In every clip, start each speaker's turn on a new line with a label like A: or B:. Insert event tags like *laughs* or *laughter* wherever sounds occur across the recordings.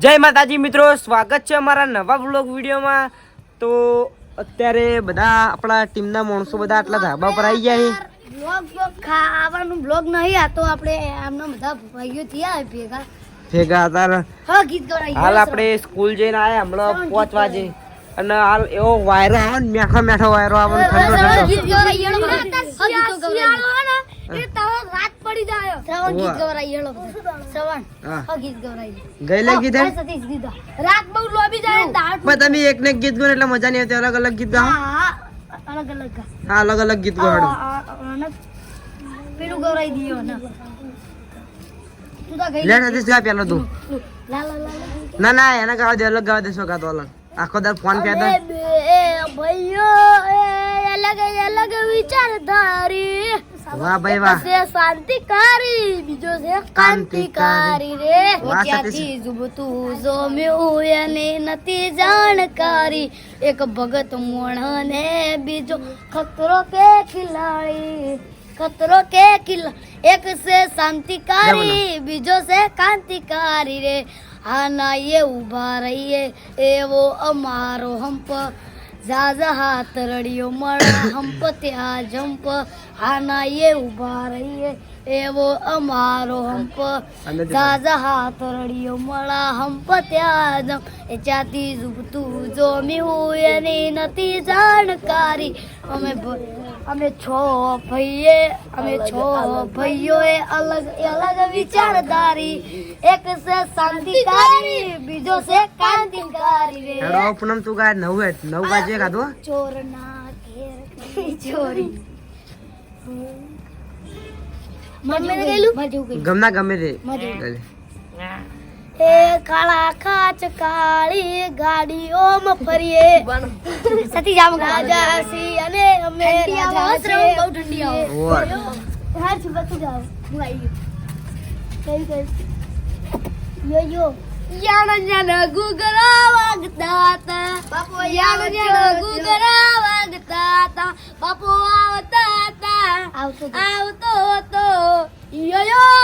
A: જય માતાજી મિત્રો સ્વાગત છે અમારા નવા બ્લોગ વિડીયોમાં. તો અત્યારે બધા આપણા ટીમના માણસો બધા આટલા ધાબા પર આવી ગયા છે.
B: બ્લોગ બ્લોગ નહીં આ તો આપણે આમના બધા ભાઈઓ થયા ભેગા.
A: ભેગા હતા હાલ આપણે સ્કૂલ જઈને આયા હમણાં પાંચ વાગે. અને હાલ એવો વાયરો આવે ને મેઠો મેઠો વાયરો આવે ઠંડો ઠંડો. તમે એક ને ગીત ગો એટલે મજા નહીં આવતી. અલગ અલગ ગીત ગાઓ.
B: અલગ અલગ
A: હા અલગ અલગ ગીત
B: પેલું દીયો ને. તું
A: ગા પેલો. ના ના એને ગાવા દે અલગ ગાવા દેશો ગાતો અલગ. આખો દર ફોન પે
B: ભાઈઓ અલગ અલગ વિચારધારી.
A: વાહ ભાઈ વાહ.
B: છે શાંતિકારી બીજો છે કાંતિકારી રે. ક્યાંથી જુબતું જોમ્યું એને નથી જાણકારી. એક ભગત મોણ ને બીજો ખતરો કે ખિલાડી ખતરો કે કિલ્લા એક છે શાંતિકારી બીજો છે કાંતિકારી રે. આના એ ઊભા રહીએ એવો અમારો હંપ ઝાઝા હાથ રડિયો મળા હંપ ત્યાં જંપ. આના એ ઊભા રહીએ એવો અમારો હંપ. ઝાઝા હાથ રડિયો મળા હંપ ત્યાં જંપ. એ ચાતી ઝૂકતું જોમી હું એની નથી જાણકારી. અમે અમે છો ભાઈએ અમે છો ભાઈઓએ અલગ અલગ વિચારધારી. એક છે શાંતિકારી બીજો છે કાંતિકારી રે
A: હેડો પૂનમ તું ગાય નવ હેડ નવ ગાજે ગાધો
B: ચોરના ઘેર ચોરી. મમ્મીને ગયેલું? મજુ
A: ગમના ગમે તે.
B: એ કાળા કાચ કાળી ગાડીઓમાં ફરીએ સતી જામ રાજા સી અને અમે રાજા છે બહુ ઠંડી આવે.
A: ઓર.
B: હાર છું બધું જાવ હું આવી ગયો કઈ કઈ? યો યો. યાણ યાણ ગુગરા વાગતા હતા. બાપુ યાણ યાણ ગુગરા વાગતા હતા. બાપુ આવતા હતા. આવતો આવતો હતો યો યો.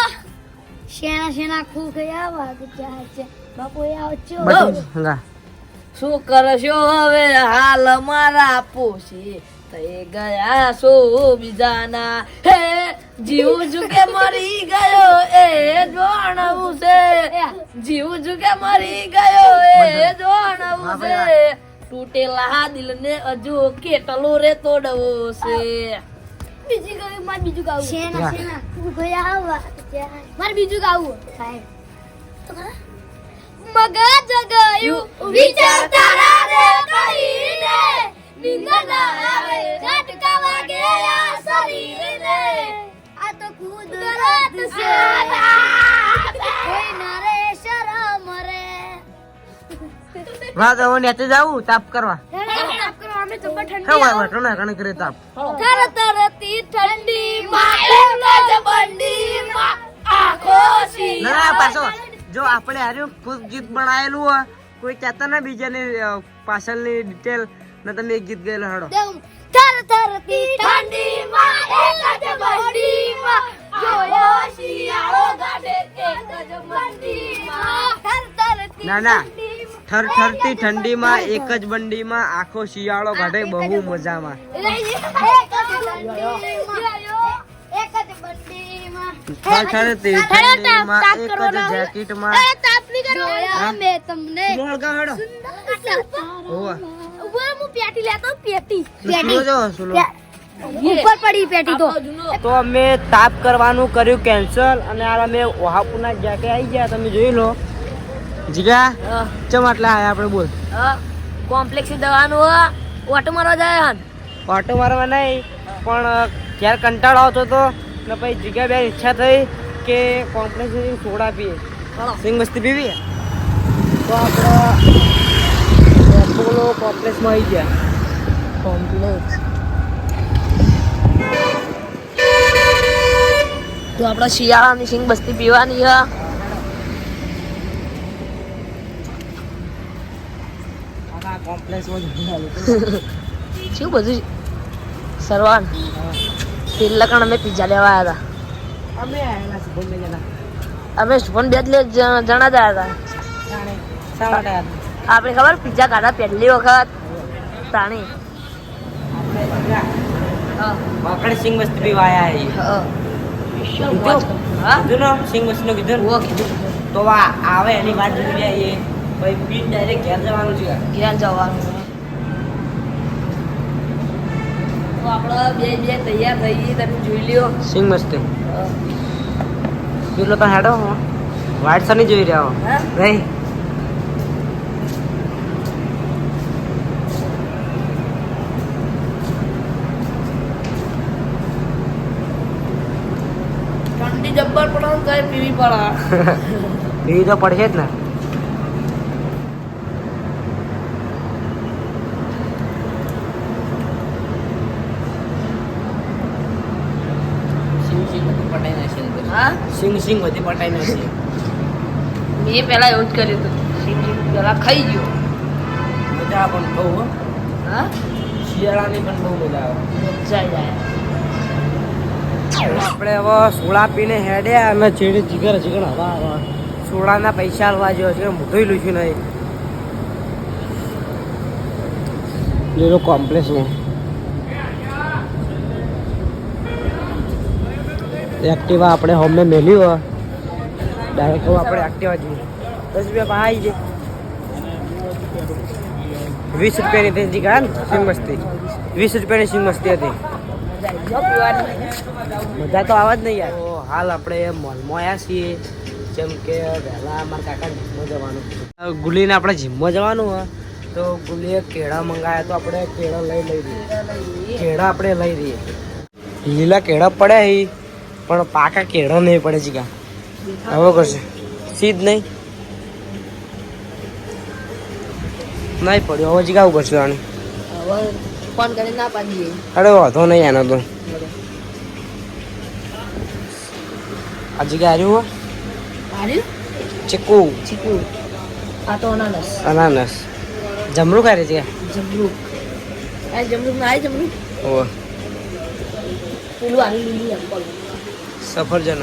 B: શેણા શેણા ખુખયા વાગતા છે. બાપુ
A: આવ છો?
C: શું કરશો હવે? હાલ મારા પોશે. થઈ ગયા છો બીજાના. હે જીવ જુકે મરી ગયો એ જોણવું છે જીવ જુકે કે મરી ગયો એ જોણવું છે તૂટેલા દિલને હજુ કેટલો રે તોડવો છે
B: બીજી ગયું બીજું ગાવું શેના
A: વાહ.
B: શેના ખુખયા વાગતા મારે બીજું ગાવું ખરા? મગજ ગયું વિચાર તારા રે કહીને નિંદર ના આવે ઝટકા વાગે આ શરીરને. આ તો કુદરત છે. કોઈ ના રે શરમ રે
A: વાહ તો નેચે જાવું તાપ કરવા.
B: અમે તો ઠંડી
A: કણે કરે તાપ.
B: થરતી ઠંડી જો
A: આપણે હાર્યું ખુદ ગીત બનાવેલું હોય કોઈ કહેતા ના બીજાની પાછળની ડિટેલ ને તમે એક ગીત ગયેલો હડો.
B: થર થરતી ઠંડી માં એક જ બંડી માં જોયો શિયાળો ગાડે એક જ બંડી માં થર થરતી
A: ના ના.
B: ઠંડી
A: ઠર ઠંડીમાં એક જ બંડીમાં આખો શિયાળો કાઢે બહુ મજામાં.
B: એક જ મેં તમને
A: હડો.
B: હું પેટી લેતો પેટી
A: જો
B: ઉપર પડી પેટી તો.
A: તો અમે તાપ કરવાનું કર્યું કેન્સલ અને આ અમે ઓહાપુના જેકે આવી ગયા તમે જોઈ લો. જીગા ચમ આટલા આયા આપણે બોલ.
C: કોમ્પ્લેક્સ દવાનું ઓટો મારવા જાય હન.
A: ઓટો મારવા નહીં પણ ક્યારે કંટાળો આવતો હતો ને પછી જીગા બે ઈચ્છા થઈ કે કોમ્પ્લેક્સ સોડા પીએ સિંગ મસ્તી પીવી તો આપણે અપોલો કોમ્પ્લેક્સમાં આવી ગયા. કોમ્પ્લેક્સ
C: તો આપણે શિયાળાની સિંગ બસ્તી પીવાની હા.
A: કોમ્પ્લેક્સમાં *laughs*
C: શું બધું સરવાન. પેલા કણ અમે પીઝા લેવા આવ્યા
A: અમે આવેલા શુભમ બે જણા
C: હતા અમે શુભમ બે જ જણા જ આવ્યા હતા આપણે ખબર પિઝા ખાધા પહેલી વખત? તાણી. હા.
A: વાકડ સિંગ મસ્ત બી વાયા હે
C: હા.
A: કીધું? ને સિંગ મસ્તનું કીધું તો આવે એની વાત જોઈએ પછી પીટ ડાયરેક્ટ ઘેર જવાનું છે.
C: ઘેર જવાનું. તો આપણે બે બે તૈયાર થઈ તમે જોઈ લ્યો.
A: સિંગ મસ્ત. પેલો તો હેડો વાઇટ નહીં જોઈ રહ્યા હો. નહીં
C: ઠંડી જબ્બર પડે તો પીવી પડે. *laughs*
A: પીવી તો પડશે જ ને સિંગ સિંગ બધી પટાઈ નાખી અંદર.
C: હા?
A: સિંગ સિંગ બધી પટાઈ નાખી
C: મેં પહેલાં એવું જ કર્યું હતું. સિંગિંગ પહેલાં ખાઈ ગયો.
A: મજા પણ બહુ હા. શિયાળાની પણ બહુ મજા આવે.
C: મજા જાય
A: આપણે હવે સોડા પીને હેડ્યા અને છેડે જીગર જીગર હવા હવા. સોડાના પૈસા આલવા જેવો છે મોટું લૂછ્યું નહીં. જેનો કોમ્પ્લેક્સ એક્ટિવા આપણે હોમે મેલ્યું હોય. ડાયરેક્ટ આપણે એક્ટિવા જઈએ. દસ રૂપિયા ભાઈ જાય. વીસ રૂપિયાની તે જીગા ને? સિંગ મસ્તી. વીસ રૂપિયાની સિંગ મસ્તી હતી.
C: મજા આવી
A: તો આવે જ નહીં યાર. તો હાલ આપણે મોલમાં આવ્યા છીએ. જેમ કે વહેલા અમારા કાકા જીમમાં જવાનું. ગુલીને આપણે જીમમાં જવાનું હોય. તો ગુલીએ કેળા મંગાયા તો આપણે કેળા લઈ લઈ દઈએ કેળા આપણે લઈ દઈએ લીલા કેળા પડ્યા હી. પણ પાકા કેળો નહીં પડે જીગા હવે કરશે. સીધ નહીં? નહીં પડ્યો. હવે જીગા આવું કરશું આને.
C: ફોન કરીને ના પાડીએ.
A: અરે વાંધો નહીં આનો તો. આ જીગા હાર્યું હો?
C: માર્યું
A: ચીકુ.
C: ચીકુ. આ તો અનાનસ.
A: અનાનસ. જમરૂ ખાય છે
C: જમરૂ આ જમરૂક ના આવી જમરૂક
A: ઓ
C: પેલું આની લીલી એપલ.
A: સફરજન.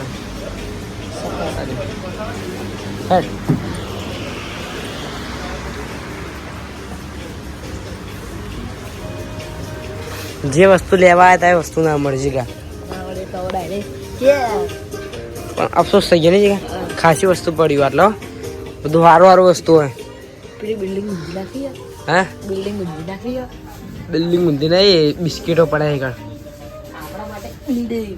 A: હેડ. જે વસ્તુ લેવા આવ્યા હતા એ વસ્તુ ના મળી જીગા. પણ અફસોસ થઈ ગયો ને જીગા? ખાસી વસ્તુ પડી આટલો. બધું સારું સારું વસ્તુ હોય.
C: બિલ્ડિંગ
A: હા?
C: બિલ્ડિંગ ઊંધી નાખી
A: બિલ્ડિંગ ઊંધી નહીં બિસ્કીટો પડે આગળ.
C: આપણા માટે બિલ્ડિંગ.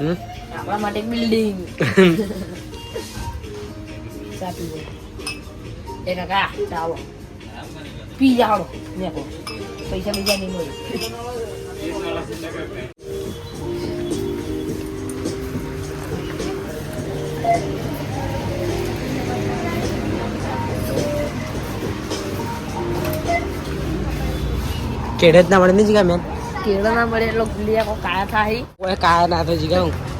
A: હમ?
C: આપણા માટે બિલ્ડિંગ ચા પીવો એ કાકા ચાલો પી જાઓ મેં કો પૈસા બીજા નહીં મળે
A: કેડત ના મળે ને જીગા મેં
C: કેળા ના મળે એટલે ગુલિયા કો કાયા થાય
A: ઓય કાયા ના થાય જીગા હું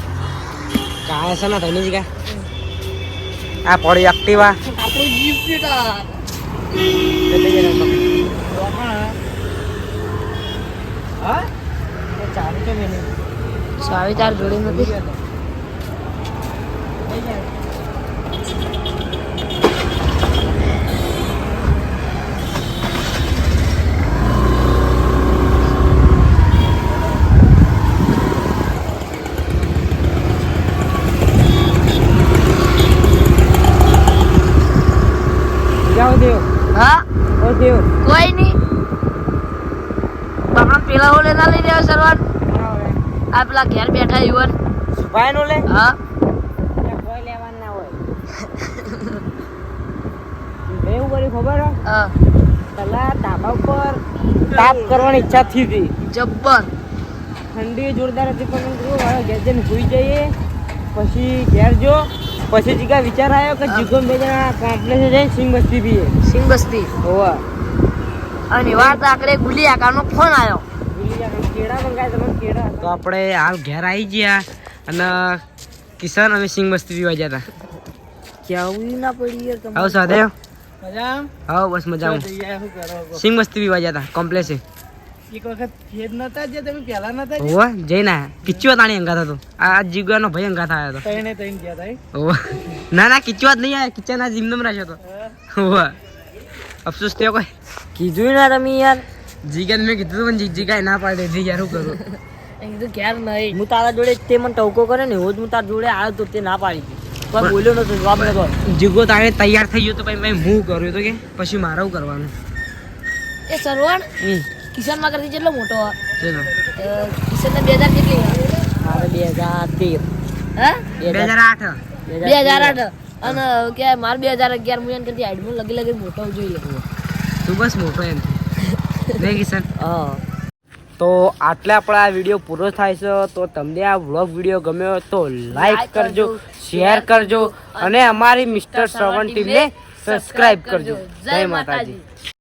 A: કાયા છે ના થાય? ને જીગા આ પડી એક્ટિવા
C: આપણું ગિફ્ટ ચાવી તાર જોડે નથી
A: જાઓ દેવ
C: હા
A: ઓ દેવ
C: કોઈ નહીં આપણે લઈ રહ્યા સરવાન? આ પેલા ઘેર બેઠા યુવાન.
A: સુભાઈ નું લે?
C: હા.
A: કોઈ લેવાનું ના હોય એવું કર્યું ખબર હા? પેલા ધાબા ઉપર તાપ કરવાની ઈચ્છા થઈ હતી.
C: જબ્બર.
A: ઠંડી જોરદાર હતી પણ હવે ઘેર જઈને સૂઈ જઈએ. પછી ઘેર જો. પછી જીગા વિચાર આવ્યો કે જીગો બે જણા કોમ્પ્લેક્સે જઈને સિંગ બસ્તી પીએ.
C: સિંગ બસ્તી.
A: હોવા.
C: અને વાત આકડે ગુલી આકારનો ફોન આવ્યો.
A: તો આપણે હાલ ઘેર આવી ગયા અને કિશન અમે સિંગ મસ્તી પીવા ગયા હતા
C: કેવું ના પડી યાર
A: આવો
D: મજા
A: બસ મજામાં. સિંહ મસ્તી પીવા ગયા હતા કોમ્પ્લેક્સે
D: એક વખત ફેર નતા જે તમે પહેલા નતા જે
A: હોવા જઈને કિચવા તાણી અંગાત હતો. આ જીગવાનો ભાઈ અંગાત
D: તઈને તઈને ગયા તા એ?
A: ના ના કિચવા જ નહીં આવ્યા કિચન આ જીમનમ રાખ્યો તો હોવે. અફસોસ થયો કોઈ?
C: કીધું ના તમે યાર.
A: જીગન મેં કીધું તું પણ જીજી કાંઈ ના પાડે દીધી યાર શું કરું?
C: કીધું ક્યાર નહીં. હું તારા જોડે તે મને ટવકો કરે ને એવો જ હું તારા જોડે આવ્યો તો તે ના પાડી પણ બોલ્યો નતો જવાબ નતો.
A: જીગો તારે તૈયાર થઈ ગયો તો પછી મેં હું કર્યું તો કે પછી મારે હું કરવાનું?
C: એ સરવણ કિશનમાં કરતી કેટલો મોટો
A: ચલો.
C: કિશન ને બે હજાર કેટલી મારે બે હજાર તેર. હા?
A: બે હજાર આઠ.
C: બે હજાર આઠ. અને કે મારે બે હજાર અગિયાર મુજબ એમ કરતી હાઈટમાં લગી લગી મોટો જોઈએ
A: તું બસ મોટો એમ. *laughs*
C: હા.
A: તો આટલે આપણે આ વીડિયો પૂરો થાય છે. તો તમને આ વ્લોગ વીડિયો ગમ્યો તો લાઈક કરજો શેર કરજો અને અમારી મિસ્ટર શ્રવણ ટીમને સબસ્ક્રાઇબ કરજો. જય માતાજી.